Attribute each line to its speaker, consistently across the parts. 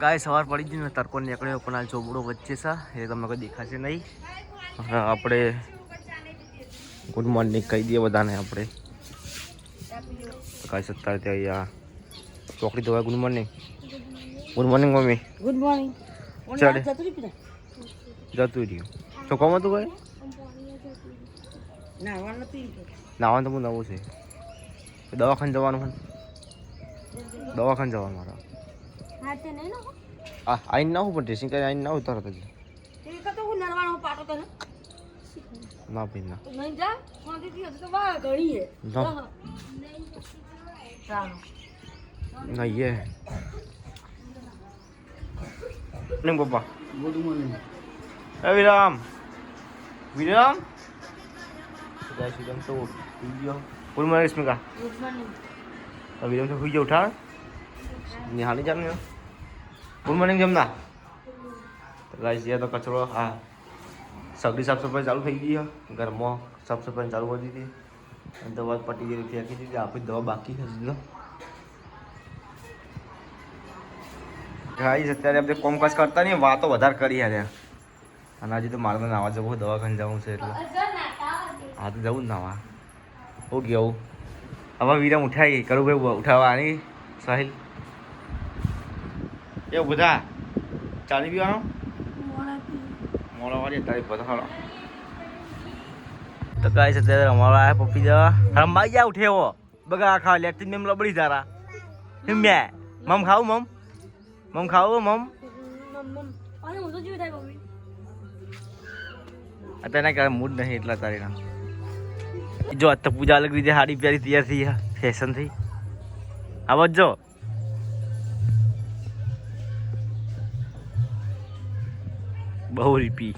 Speaker 1: ગાય સવાર પડી ગઈ ને તડકો નીકળ્યો પણ આ ચોબડો વચ્ચે છે. એ તમને કોઈ દેખાશે નહીં. આપણે ગુડ મોર્નિંગ કહી દઈએ બધાને આપણે. કાંઈ સત્તા ત્યાં અહીંયા ચોકડી ધોવાય good morning. Good morning mummy.
Speaker 2: Good morning
Speaker 1: ચાલે.
Speaker 2: જતું
Speaker 1: રહ્યું ચોખામાં તું કઈ
Speaker 2: નાવાનું
Speaker 1: તો હું નવું છે. દવાખાને જવાનું દવાખાને જવાનું મારા.
Speaker 2: હા તે નહીં ને
Speaker 1: આ આઈને ના હું પણ ડ્રેસિંગ કરી આઈને ના હું તરત જ.
Speaker 2: તે કતો હું નરવાનો પાટો તને
Speaker 1: ના ભાઈ ના.
Speaker 2: નહીં જા શાંતિથી હજુ તો વાળ ઘણી હે
Speaker 1: ના. નહીં એ નહીં પપ્પા.
Speaker 2: Good morning.
Speaker 1: એ વિરામ. વિરામ? જય શ્રી રામ તો video good morning Smika
Speaker 2: good morning.
Speaker 1: વિરામ તો હુઈ જો ઉઠા નિહાળી ચાલ ને. ગુડ મોર્નિંગ જમના ગાઈસ ये તો કચરો, હા. સગડી સાફ સફાઈ ચાલુ થઈ ગઈ ઘરમાં સાફ સફાઈ ચાલુ કરી દીધી. અને દવા પટી ગઈ ફેંકી દીધી. આપણી દવા બાકી છે હજી ગાઈસ અત્યારે આપણે કોમકાજ કરતા નહીં, વાતો વધારે કરી યાર અને આજે તો મારે નાવા જવું દવાખાને જવું છે એટલે. હા, તો જવું જ નાવા. હું કેવું હવે વિરામ ઉઠાઈ કરું ભાઈ ઉઠાવવા આની સાહિલ. એ બધા? ચાલી પીવાનો? મોડો વાળી તારી બધા તો કાંઈ છે અત્યારે અમારા આયા પપ્પી જવા. રમવા ગયા ઉઠે એવો બગા ખાવા લેતી મેમ લબડી તારા હિમ્યા મમ ખાવું મમ? મમ ખાવું મમ? અત્યારે ક્યારે મૂડ નહીં એટલા તારી ના જો અત્યારે પૂજા અલગ રીતે સાડી પહેરી તૈયાર થઈ ફેશન થઈ. આવાજ. જો બહુ રીપી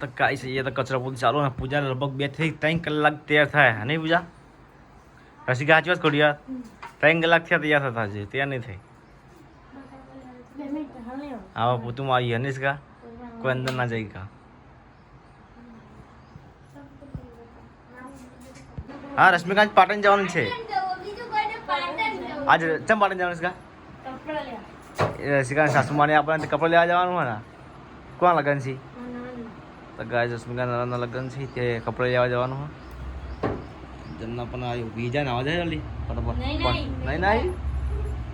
Speaker 1: તો કાંઈ છે એ તો કચરો પૂરી ચાલુ ને પૂજા લગભગ બેથી ત્રણ કલાક તૈયાર થાય. નહીં પૂજા? રસિકા સાચી વાત કરી યાર ત્રણ કલાક થયા તૈયાર થતા છે તૈયાર નહીં થઈ હા પોતું આવી હનીશ કા કોઈ અંદર ના જઈ કા? હા રશ્મિકાંત પાટણ જવાનું છે. આજે ચમ પાટણ જવાનું છે કા એ સાસુમાને આપણને કપડાં લેવા જવાનું હોય ને. કોણ લગન છે? તો ગાય રશ્મિકાંત નાના લગન છે તે કપડે લેવા જવાનું હોય જમના પણ આવ્યું બીજા ના આવે જલ્દી. ફટાફટ.
Speaker 2: નહીં,
Speaker 1: પણ-
Speaker 2: નહીં.
Speaker 1: નહીં નહીં.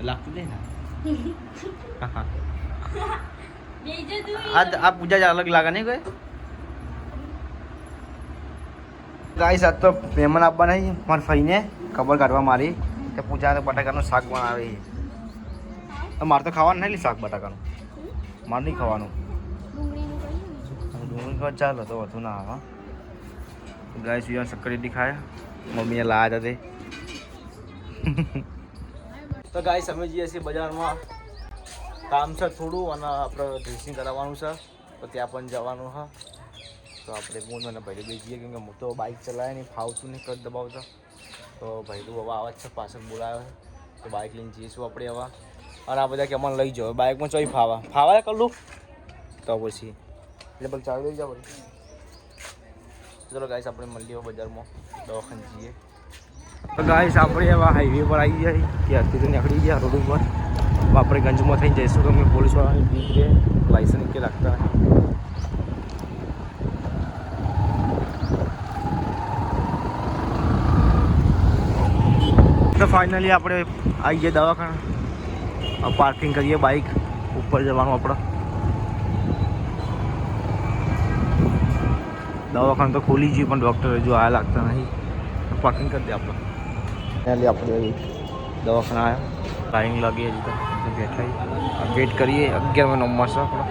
Speaker 1: લાગતું નહીં ને? આ આ પૂજા જ અલગ લાગે નહીં કોઈ? ગાઈસ આજ તો મહેમાન આપવાના છે મારા ફઈને ખબર કાઢવા મારી. કે પૂજા બટાકાનું શાક બનાવે મારે તો ખાવાનું નહીં શાક બટાકાનું. મારે નહીં ખાવાનું. ડુંગળી ખાવા ચાલો તો વધુ ના આવે. ગાય સુયા શક્કર ઇડલી ખાયા. મમ્મીએ લાયા હતા તે. તો ગાય અમે જઈએ છીએ બજારમાં. કામ છે થોડું અને આપણે ડ્રેસિંગ કરાવવાનું છે. તો ત્યાં પણ જવાનું હા. તો આપણે હું અને ભાઈ બેસીએ કેમ કે હું તો બાઇક ચલાવે નહીં, ફાવતું નહીં કદ દબાવતો. તો ભાઈ હવે આવે છે, પાછળ બોલાવે. તો બાઇક લઈને જઈશું આપણે હવે. અને આ બધા કે અમને લઈ જાઓ. બાઇકમાં ચોઈ ફાવા. ફાવા કરું તો પછી એટલે પછી ચાલુ લઈ જાવ ચલો ગાઈસ આપણે મળીએ બજારમાં. દવાખાને જઈએ. તો ગાઈસ આપણે એવા હાઈવે પર આવી જાય ત્યારથી તો નીકળી ગયા રોડ ઉપર. આપણે ગંજમાં થઈને જઈશું તો અમે પોલીસવાળાની બીક લાઇસન્સ કે રાખતા. તો ફાઇનલી આપણે આવી ગયા દવાખાના. પાર્કિંગ કરીએ બાઇક ઉપર જવાનું આપણે. દવાખાનું તો ખોલી ગયું પણ ડૉક્ટર હજુ આયા લાગતા નહીં. પાર્કિંગ કરી દે આપણે. આપણે દવાખાના આવ્યા ટાઈમ લાગી હજી તો. બેઠા વેટ કરીએ. અગિયારમા નંબર છે આપણો.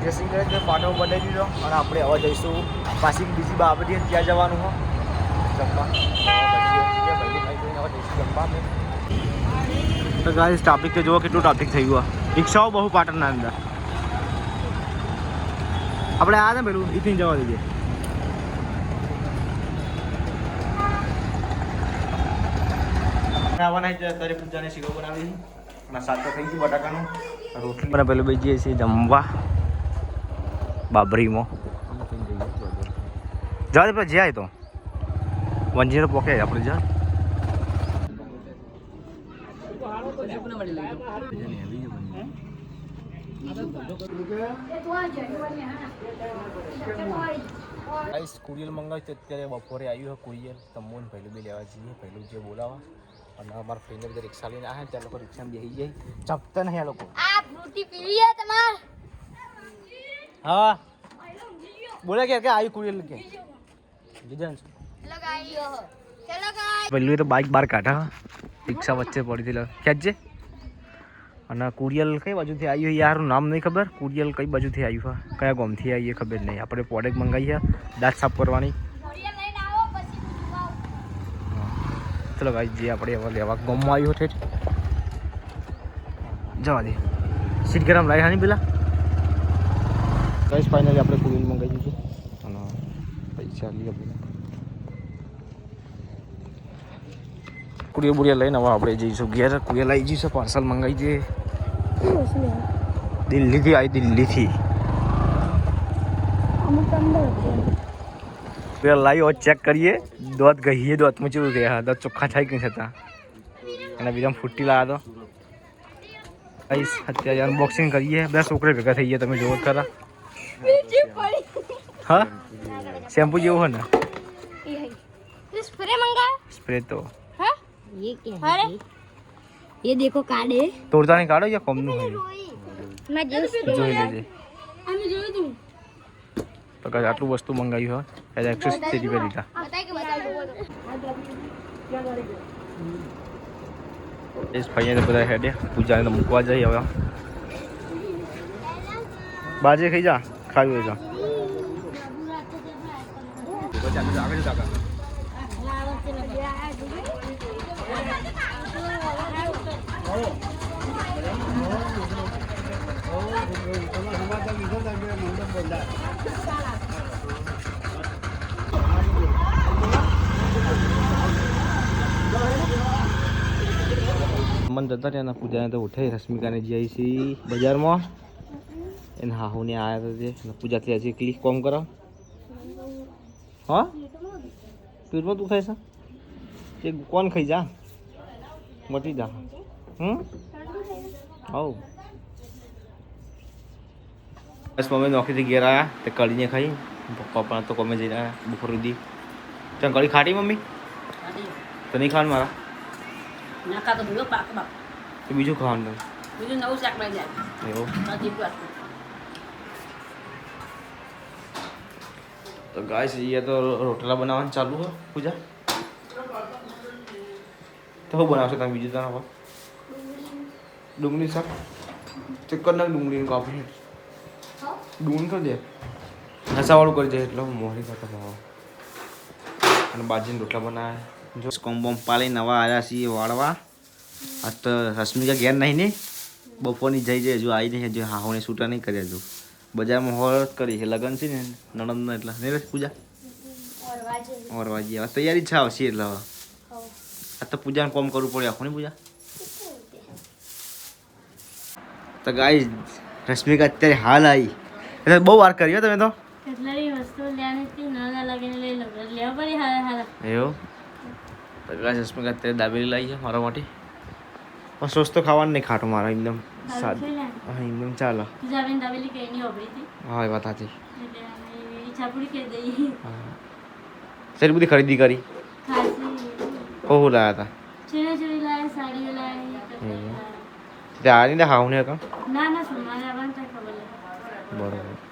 Speaker 1: ડ્રેસિંગ કરે છે પાટો બનાવી દીધો અને આપણે હવે જઈશું પાછી બીજી બાબરી ત્યાં જવાનું હો. જમવા. ગાઈસ ટ્રાફિક તો જુઓ કેટલું ટ્રાફિક થઈ ગયું રિક્ષાઓ બહુ પાટણના અંદર. આપણે આ ને પેલું ઇથી જવા દઈએ. આવવાના તારે પૂજાને શીરો બનાવી અને થઈ ગયું બટાકાનું. રોટલી. અને પેલું બેસીએ છીએ જમવા. બાબરીમાં. જવા દે પેલા જ્યાં તો. વન જીરો પોકે આપણે જા. ગાઈસ કુરિયર મંગાવ્યું તો અત્યારે બપોરે આવ્યું કુરિયર. તમોન પહેલું બી લેવા જઈએ પહેલું જે બોલાવા. અને અમારા ફ્રેન્ડ બધા રિક્ષા લઈને આવે ત્યાં લોકો રિક્ષામાં બેસી જાય. ચપતા નહીં આ લોકો.
Speaker 2: આ ફ્રૂટી પીવી છે તમાર?
Speaker 1: હા. બોલે કે આવી કુરિયર કે. જીજન પહેલું તો બાઇક બહાર કાઢા રિક્ષા વચ્ચે પડી હતી ખેંચજે અને કુરિયલ કઈ બાજુથી આવ્યું યારનું નામ નહીં ખબર. કુરિયલ કઈ બાજુથી આવ્યું કયા ગામથી આવી ખબર નહીં. આપણે પ્રોડક્ટ મંગાવી દાંત સાફ કરવાની. ચલો ભાઈ જે આપણે હવે લેવા ગામમાં આવ્યો છે જવા દે. સીટ ગરમ રાખ્યા હાની પેલા? કઈ ફાઇનલી આપણે કુરિયલ મંગાવી દીધું અને પૈસા લઈએ આપણે. કુરિયર બુરિયર લઈને હવે આપણે જઈશું. ઘેર કુરિયર લઈ જઈશું પાર્સલ મંગાવી દઈએ. દિલ્હીથી આવી દિલ્હીથી.
Speaker 2: અમુક અંદર
Speaker 1: કુરિયર લાવી હોત ચેક કરીએ. દોત ગઈએ દોતમાં ચેવું ગયા દોત ચોખ્ખા થાય કે નહીં થતા અને બીજા ફૂટી લાવ્યા તો. ગાઈસ અત્યારે અનબોક્સિંગ કરીએ. બે છોકરા ભેગા થઈ ગયા, તમે જોવો જ ખરા.
Speaker 2: બીજી પડી
Speaker 1: હા શેમ્પુ જેવું હોય ને
Speaker 2: ये स्प्रे मंगा
Speaker 1: સ્પ્રે તો
Speaker 2: हाँ ये क्या अरे ये देखो कार्ड है
Speaker 1: તોડતા નહીં કાઢો યા કોમનું હોય
Speaker 2: मैं जूस
Speaker 1: જોઈ લેજે
Speaker 2: हमें जो दूं
Speaker 1: તો કાંઈ આટલું વસ્તુ મંગાવ્યું હોય ત્યારે એકસો સિત્તેર રૂપિયા લીધા
Speaker 2: बताए कि बता
Speaker 1: એ ભાઈએ તો બધા હેડે પૂજાને તો મૂકવા જઈએ હવે બાજે ખાઈ જા ખાવી હોય મન જતા રહ્યા પૂજાને તો ઉઠાઈ રશ્મિકાને જઈ છીએ બજારમાં. એને હાહુને આવ્યા હતા તે અને પૂજાથી હજી ક્લિક કોમ કરાવ. હા? પીરમાં તું ખાઈશ છે તે કોણ ખાઈ જા? મટી જા. હમ? હવ. બસ મમ્મી નોકરીથી ઘેર આવ્યા તે કળીને ખાઈ. પપ્પા તો કોમે જઈને આવ્યા બપોર સુધી. ત્યાં કઢી ખાટી મમ્મી? તો નહીં ખાવાનું મારા? બીજું ખાવાનું.
Speaker 3: બીજું નવું શાક મળી જાય
Speaker 1: એવું? તો ગાય એ તો રોટલા બનાવવાનું ચાલુ હો પૂજા? તો શું બનાવશો તમે બીજું તને હવે ડુંગળી શાક? ચક્કર નાખ ડુંગળીનું કાપી ડુંગળી કરી દે. હસાવાળું કરી દે એટલે મોરી કરતા ભાવ અને બાજીને રોટલા બનાવે. જો કોમ બોમ પાલી નવા આવ્યા છીએ વાળવા. આ તો રશ્મિકા ઘેર નહીં ને? બપોરની જઈ જાય હજુ આવી નહીં હજુ હાહોને છૂટા નહીં કર્યા હજુ. બજારમાં હોર કરી છે. લગન છે ને નણંદનો એટલે. નહીં રસ પૂજા ઓરવાજી હવે તૈયારી છે આવશે એટલે હવે. આ તો પૂજાનું કોમ કરવું પડે આખું ને પૂજા? તો ગાઈ રશ્મિકા અત્યારે હાલ આવી એટલે બહુ વાર કર્યો તમે તો. એવું? તો રશ્મિકા અત્યારે દાબેલી લાવી છે મારા માટે. સોસ તો ખાવાનું નહીં ખાટું મારા એકદમ સાદું. ચાલો.
Speaker 2: પૂજાબેન દાવેલી કે એની ઓબરી હતી?
Speaker 1: હા એ વાત સાચી.
Speaker 2: એટલે અમે ઈચ્છા પૂરી કરી
Speaker 1: દઈ બધી ખરીદી કરી?
Speaker 2: ખાસી.
Speaker 1: લાયા હતા.
Speaker 2: બરોબર.